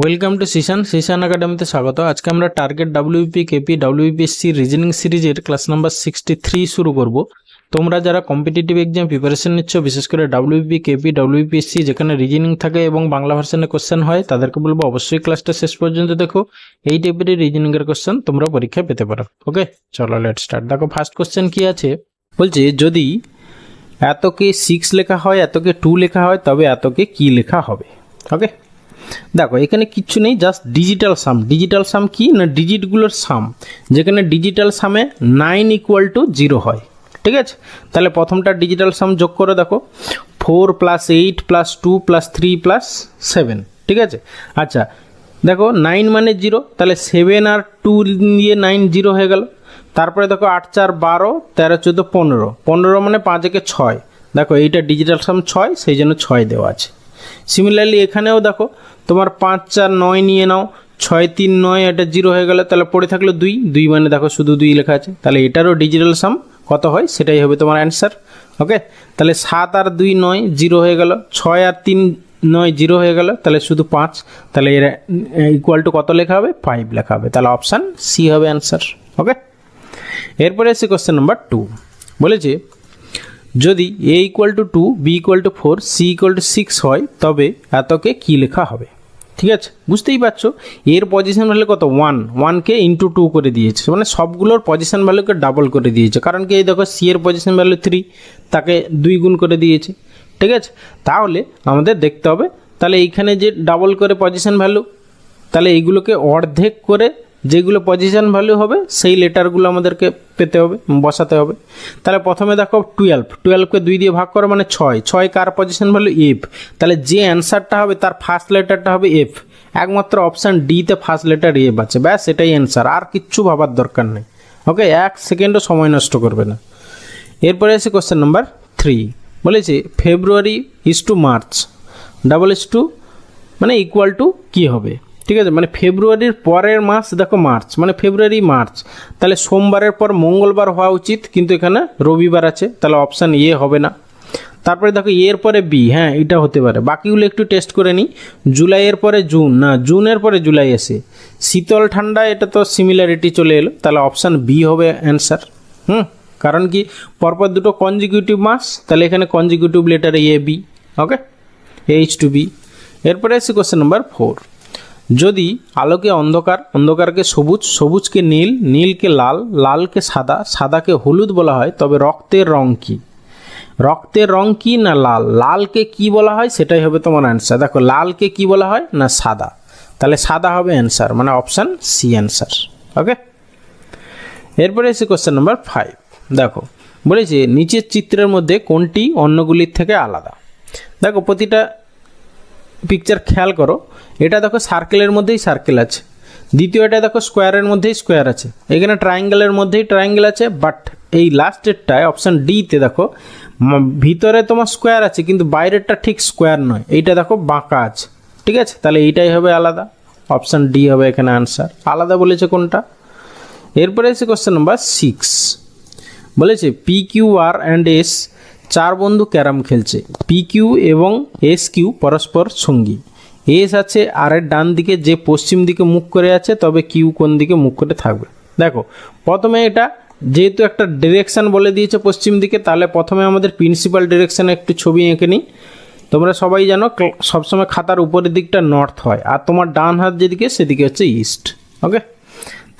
Welcome to Xishan Xishan একাডেমিতে স্বাগত। আজকে আমরা target WP KP WPSC reasoning সিরিজের ক্লাস নাম্বার সিক্সটি থ্রি শুরু করব। তোমরা যারা কম্পিটিটিভ এক্সাম প্রিপারেশন নিচ্ছ, বিশেষ করে ডাব্লিউপি কেপি ডাব্লিউপিএসসি যেখানে রিজনিং থাকে এবং বাংলা ভার্সনে কোশ্চেন হয়, তাদেরকে বলব অবশ্যই ক্লাসটা শেষ পর্যন্ত দেখো। এই টাইপের রিজনিংয়ের কোশ্চেন তোমরা পরীক্ষায় পেতে পারো। ওকে চলো লেট স্টার্ট দেখো ফার্স্ট কোশ্চেন কি আছে? বলছে, যদি এতকে সিক্স লেখা হয়, এতকে টু লেখা হয়, তবে এতকে কি লেখা হবে? ওকে দেখো, এখানে কিচ্ছু নেই just digital sum digital sum কি? না ডিজিটগুলোর সাম যেখানে ডিজিটাল সামে নাইন ইকুয়াল টু জিরো হয়। ঠিক আছে? তাহলে প্রথমটা ডিজিটাল সাম যোগ করে দেখো। Four plus eight plus two plus three plus seven ঠিক আছে? আচ্ছা দেখো নাইন মানে জিরো তাহলে সেভেন আর টু দিয়ে নাইন জিরো হয়ে গেল। তারপরে দেখো, আট, চার, বারো, তেরো, চোদ্দ, পনেরো। পনেরো মানে পাঁচ, একে ছয়। দেখো, এইটা ডিজিটাল সাম ছয়, সেই জন্য ছয় দেওয়া আছে। সিমিলারলি এখানেও দেখো, তোমার পাঁচ, চার, নয় নিয়ে নাও, ছয়, তিন, নয়, এটা জিরো হয়ে গেলে তাহলে পড়ে থাকল দুই। দুই মানে দেখো শুধু দুই লেখা আছে। তাহলে এটারও ডিজিটাল সাম কত হয়? সেটাই হবে তোমার অ্যান্সার ওকে তাহলে সাত আর দুই, নয়, জিরো হয়ে গেল। ছয় আর তিন, নয়, জিরো হয়ে গেল। তাহলে শুধু পাঁচ। তাহলে এর ইকুয়াল টু কত লেখা হবে? ফাইভ লেখা হবে। তাহলে অপশান সি হবে অ্যান্সার ওকে এরপরে এসে কোশ্চেন নাম্বার টু বলেছে যদি A equal to two B equal to four C equal to six হয়, তবে এতকে কী লেখা হবে? ঠিক আছে? বুঝতেই পারছ? এর পজিশন ভ্যালু কত? ওয়ান ওয়ানকে ইন্টু টু করে দিয়েছে। মানে সবগুলোর পজিশন ভ্যালুকে ডাবল করে দিয়েছে। কারণ কি এই দেখো সি এর পজিশন ভ্যালু থ্রি তাকে দুই গুণ করে দিয়েছে। ঠিক আছে? তাহলে আমাদের দেখতে হবে, তাহলে এইখানে যে ডাবল করে পজিশন ভ্যালু তাহলে এইগুলোকে অর্ধেক করে যেগুলো পজিশন ভ্যালু হবে, সেই লেটারগুলো আমাদেরকে পেতে হবে, বসাতে হবে। তাহলে প্রথমে দেখো টুয়েলভ টুয়েলভকে দুই দিয়ে ভাগ করো মানে ছয়। ছয় কার পজিশন ভ্যালু এফ তাহলে যে অ্যান্সারটা হবে, তার ফার্স্ট লেটারটা হবে এফ একমাত্র অপশান ডিতে ফার্স্ট লেটার এফ আছে ব্যাস, এটাই অ্যান্সার আর কিচ্ছু ভাবার দরকার নেই। ওকে এক সেকেন্ডও সময় নষ্ট করবে না। এরপরে এসে কোশ্চেন নাম্বার থ্রি বলেছে February is to March double is to মানে ইকুয়াল টু কী হবে? ঠিক আছে? মানে ফেব্রুয়ারির পরের মাস, দেখো মার্চ মানে ফেব্রুয়ারি, মার্চ। তাহলে সোমবারের পর মঙ্গলবার হওয়া উচিত, কিন্তু এখানে রবিবার আছে, তাহলে অপশান এ হবে না। তারপরে দেখো, এর পরে বি হ্যাঁ এটা হতে পারে। বাকিগুলো একটু টেস্ট করে নিই। জুলাইয়ের পরে জুন, না, জুনের পরে জুলাই এসে। শীতল ঠান্ডা, এটা তো সিমিলারিটি চলে এলো। তাহলে অপশান বি হবে অ্যান্সার হুম? কারণ কি? পরপর দুটো কনজিকিউটিভ মাস, তাহলে এখানে consecutive লেটারে A B okay H to B এরপরে এসে কোশ্চেন নাম্বার ফোর যদি আলোকে অন্ধকার, অন্ধকারকে সবুজ, সবুজকে নীল, নীলকে লাল, লালকে সাদা, সাদাকে হলুদ বলা হয়, তবে রক্তের রং কি? রক্তের রং কি না লাল? লালকে কি বলা হয়? সেটাই হবে তোমার অ্যান্সার দেখো, লালকে কি বলা হয় না সাদা? তাহলে সাদা হবে অ্যান্সার মানে অপশান সি অ্যান্সার ওকে এরপরে এসে কোশ্চেন নাম্বার ফাইভ দেখো, বলেছে, নিচের চিত্রের মধ্যে কোনটি অন্যগুলির থেকে আলাদা? দেখো, প্রতিটা পিকচার খেয়াল করো এটা দেখো সার্কেলের মধ্যেই সার্কেল আছে। দ্বিতীয়টা দেখো স্কোয়ারের মধ্যেই স্কোয়ার আছে। এখানে ট্রায়াঙ্গেলের মধ্যেই ট্রায়াঙ্গেল আছে বাট এই লাস্টেরটায় অপশান ডিতে দেখো ভিতরে তোমার স্কোয়ার আছে, কিন্তু বাইরেরটা ঠিক স্কোয়ার নয়। এইটা দেখো বাঁকা আছে। ঠিক আছে? তাহলে এইটাই হবে আলাদা। অপশান ডি হবে এখানে আনসার আলাদা বলেছে কোনটা? এরপরে এসে কোশ্চেন নাম্বার সিক্স বলেছে P Q R and S চার বন্ধু ক্যারাম খেলছে। পি কিউ এবং এস কিউ পরস্পর সঙ্গী। এস আছে, আর এর ডান দিকে যে পশ্চিম দিকে মুখ করে আছে, তবে কিউ কোন দিকে মুখ করে থাকবে। দেখো, প্রথমে এটা যেহেতু একটা ডিরেকশন বলে দিয়েছে পশ্চিম দিকে, তাহলে প্রথমে আমাদের প্রিন্সিপাল ডিরেকশানে একটু ছবি এঁকে নিই। তোমরা সবাই জানো সবসময় খাতার উপরের দিকটা নর্থ হয়, আর তোমার ডান হাত যেদিকে, সেদিকে হচ্ছে ইস্ট ওকে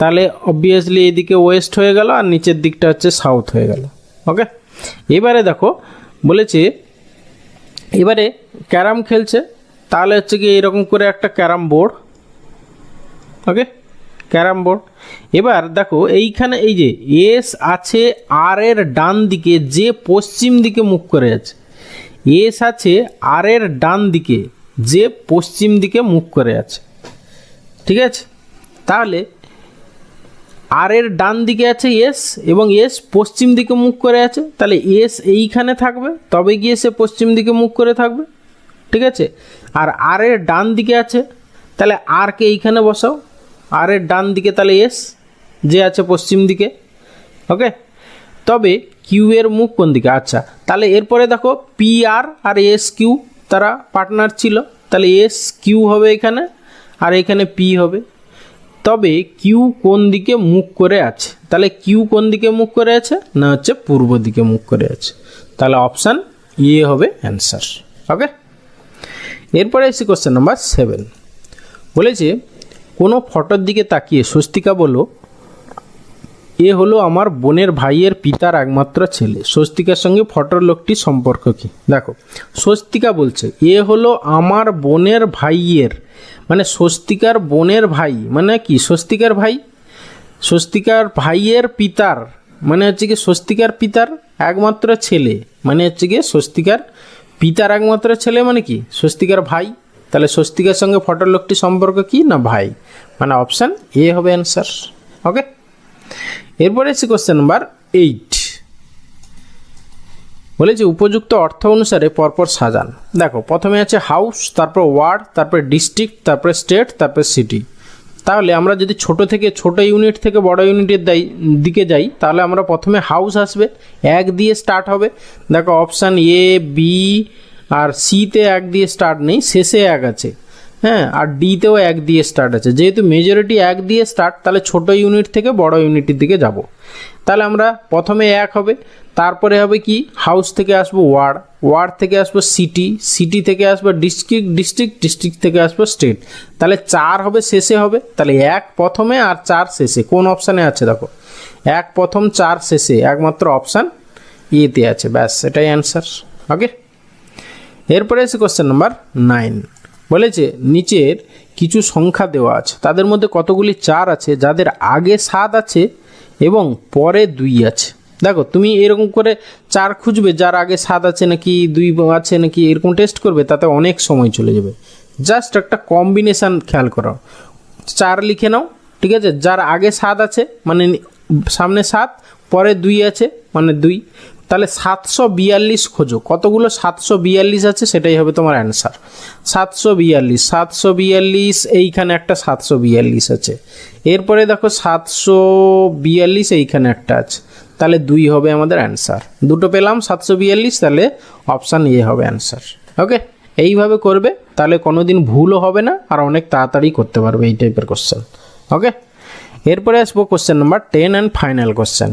তাহলে অবভিয়াসলি এদিকে ওয়েস্ট হয়ে গেল, আর নিচের দিকটা হচ্ছে সাউথ হয়ে গেল ওকে এবারে দেখো, বলেছে, এবারে ক্যারাম খেলছে তাহলে হচ্ছে কি এরকম করে একটা carrom board, okay? Carrom board. এবার দেখো, এইখানে এই যে এস আছে আর এর ডান দিকে, যে পশ্চিম দিকে মুখ করে আছে এস আছে আর এর ডান দিকে, যে পশ্চিম দিকে মুখ করে আছে ঠিক আছে? তাহলে আর এর ডান দিকে আছে এস এবং এস পশ্চিম দিকে মুখ করে আছে তাহলে এস এইখানে থাকবে, তবে গিয়ে সে পশ্চিম দিকে মুখ করে থাকবে। ঠিক আছে? আর আর এর ডান দিকে আছে, তাহলে আরকে এইখানে বসাও। আর এর ডান দিকে তাহলে এস যে আছে পশ্চিম দিকে ওকে তবে কিউ এর মুখ কোন দিকে? আচ্ছা তাহলে এরপরে দেখো পি আর আর এস কিউ তারা পার্টনার ছিল, তাহলে এস কিউ হবে এখানে আর এখানে পি হবে। তবে কিউ কোন দিকে মুখ করে আছে? তাহলে কিউ কোন দিকে মুখ করে আছে? না হচ্ছে পূর্ব দিকে মুখ করে আছে। তাহলে অপশান ইয়ে হবে অ্যান্সার ওকে এরপরে এসে কোশ্চেন নাম্বার সেভেন বলেছে, কোনো ফটোর দিকে তাকিয়ে স্বস্তিকা বলো এ হলো আমার বোনের ভাইয়ের পিতার একমাত্র ছেলে। স্বস্তিকার সঙ্গে ফটোর লোকটির সম্পর্ক কি? দেখো, স্বস্তিকা বলছে, এ হলো আমার বোনের ভাইয়ের মানে স্বস্তিকার বোনের ভাই মানে কি? স্বস্তিকার ভাই? স্বস্তিকার ভাইয়ের পিতার মানে হচ্ছে কি স্বস্তিকার পিতার একমাত্র ছেলে মানে হচ্ছে কি স্বস্তিকার পিতার একমাত্র ছেলে মানে কি? স্বস্তিকার ভাই? তাহলে স্বস্তিকার সঙ্গে ফটোর লোকটি সম্পর্ক কি না ভাই? মানে অপশান এ হবে অ্যান্সার ওকে এরপরে এসে কোশ্চেন নাম্বার এইট বলেছে উপযুক্ত অর্থ অনুসারে পরপর সাজান। দেখো, প্রথমে আছে হাউস তারপর ওয়ার্ড তারপর ডিস্ট্রিক্ট তারপর স্টেট তারপর সিটি তাহলে আমরা যদি ছোট থেকে ছোট ইউনিট থেকে বড় ইউনিটের দিকে যাই, তাহলে আমরা প্রথমে হাউস আসবে। এক দিয়ে স্টার্ট হবে। দেখো অপশান এ বি আর সিতে এক দিয়ে স্টার্ট নেই, শেষে এক আছে। হ্যাঁ আর ডিতেও এক দিয়ে স্টার্ট আছে। যেহেতু মেজরিটি এক দিয়ে স্টার্ট তাহলে ছোট ইউনিট থেকে বড় ইউনিটের দিকে যাব। তাহলে আমরা প্রথমে এক হবে, তারপরে হবে কি? হাউস থেকে আসব ওয়ার্ড ওয়ার্ড থেকে আসব সিটি সিটি থেকে আসব ডিস্ট্রিক্ট ডিস্ট্রিক্ট ডিস্ট্রিক্ট থেকে আসব স্টেট তাহলে চার হবে, শেষে হবে, তাহলে এক প্রথমে আর চার শেষে। কোন অপশানে আছে? দেখো, এক প্রথম, চার শেষে, একমাত্র অপশান ইয়েতে আছে। ব্যাস, এটাই অ্যান্সার ওকে এরপরে এসে কোশ্চেন নাম্বার নাইন বলেছে, নিচের কিছু সংখ্যা দেওয়া আছে। তাদের মধ্যে কতগুলি চার আছে, যাদের আগে সাত আছে এবং পরে দুই আছে। দেখো, তুমি এরকম করে চার খুঁজবে, যার আগে সাত আছে নাকি, দুই আছে নাকি, এরকম টেস্ট করবে, তাতে অনেক সময় চলে যাবে। জাস্ট একটা কম্বিনেশান খেয়াল করো। চার লিখে নাও, ঠিক আছে? যার আগে সাত আছে মানে সামনে সাত, পরে দুই আছে মানে দুই। তাহলে সাতশো বিয়াল্লিশ খোঁজো। কতগুলো সাতশো বিয়াল্লিশ আছে সেটাই হবে তোমার অ্যান্সার। সাতশো বিয়াল্লিশ সাতশো বিয়াল্লিশ, এইখানে একটা সাতশো বিয়াল্লিশ আছে। এরপরে দেখো সাতশো বিয়াল্লিশ, এইখানে একটা আছে। তাহলে দুই হবে আমাদের অ্যান্সার। দুটো পেলাম, সাতশো বিয়াল্লিশ, তাহলে অপশান এ হবে অ্যান্সার। ওকে? এইভাবে করবে, তাহলে কোনো দিন ভুলও হবে না, আর অনেক তাড়াতাড়ি করতে পারবে এই টাইপের কোশ্চেন ওকে? এরপরে আসব question number ten and final question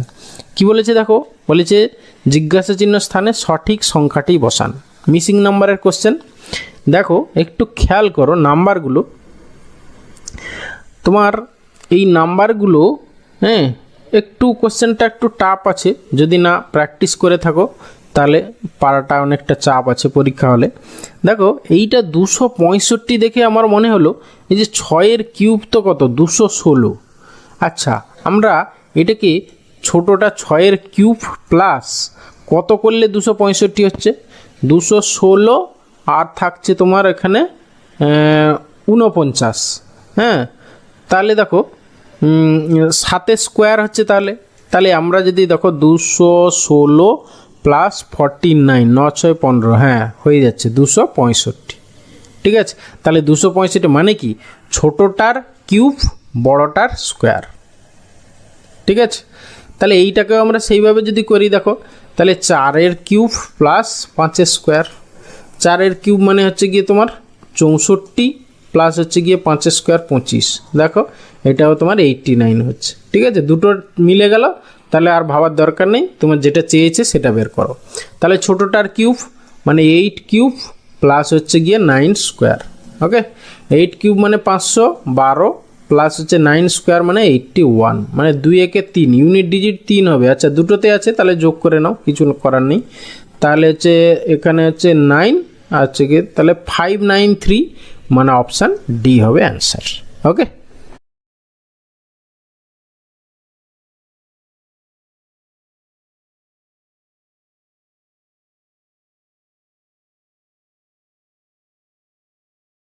কি বলেছে দেখো? বলেছে, জিজ্ঞাসা চিহ্ন স্থানে সঠিক সংখ্যাটি বসান। মিসিং নাম্বারের কোশ্চেন দেখো, একটু খেয়াল করো নাম্বারগুলো তোমার এই নাম্বারগুলো হ্যাঁ একটু কোশ্চেনটা একটু টাফ আছে। যদি না প্র্যাকটিস করে থাকো, তাহলে পাড়াটা অনেকটা চাপ আছে পরীক্ষা হলে। দেখো, এইটা দুশো পঁয়ষট্টি দেখে আমার মনে হলো, এই যে ছয়ের কিউব তো কত? দুশো ষোলো। আচ্ছা আমরা এটাকে ছোটোটা ছয়ের কিউব প্লাস কত করলে দুশো পঁয়ষট্টি হচ্ছে? দুশো ষোলো আর থাকছে তোমার এখানে উনপঞ্চাশ হ্যাঁ তাহলে দেখো সাতে স্কোয়ার হচ্ছে তাহলে। তাহলে আমরা যদি দেখো দুশো ষোলো প্লাস ফর্টি নাইন, ন ছয় পনেরো হ্যাঁ হয়ে যাচ্ছে দুশো পঁয়ষট্টি। ঠিক আছে? তাহলে দুশো পঁয়ষট্টি মানে কি? ছোটোটার কিউব বড়টার স্কোয়ার ঠিক আছে? তাহলে এইটাকেও আমরা সেইভাবে যদি করি, দেখো, তাহলে চারের কিউব প্লাস পাঁচের স্কোয়ার চারের কিউব মানে হচ্ছে গিয়ে তোমার চৌষট্টি প্লাস হচ্ছে গিয়ে পাঁচের স্কোয়ার পঁচিশ। দেখো, এটাও তোমার এইটটি নাইন হচ্ছে। ঠিক আছে? দুটো মিলে গেল, তাহলে আর ভাবার দরকার নেই, তোমার যেটা চেয়েছে সেটা বের করো। তাহলে ছোটোটার কিউব মানে এইট কিউব প্লাস হচ্ছে গিয়ে nine square okay eight cube মানে পাঁচশো বারো প্লাস হচ্ছে নাইন স্কোয়ার মানে এইটটি ওয়ান মানে দুই একে তিন ইউনিট ডিজিট তিন হবে। আচ্ছা দুটোতে আছে, তাহলে যোগ করে নাও, কিছু করার নেই। তাহলে হচ্ছে, এখানে হচ্ছে নাইন আচ্ছা কি তাহলে ফাইভ নাইন থ্রি মানে অপশান ডি হবে অ্যান্সার ওকে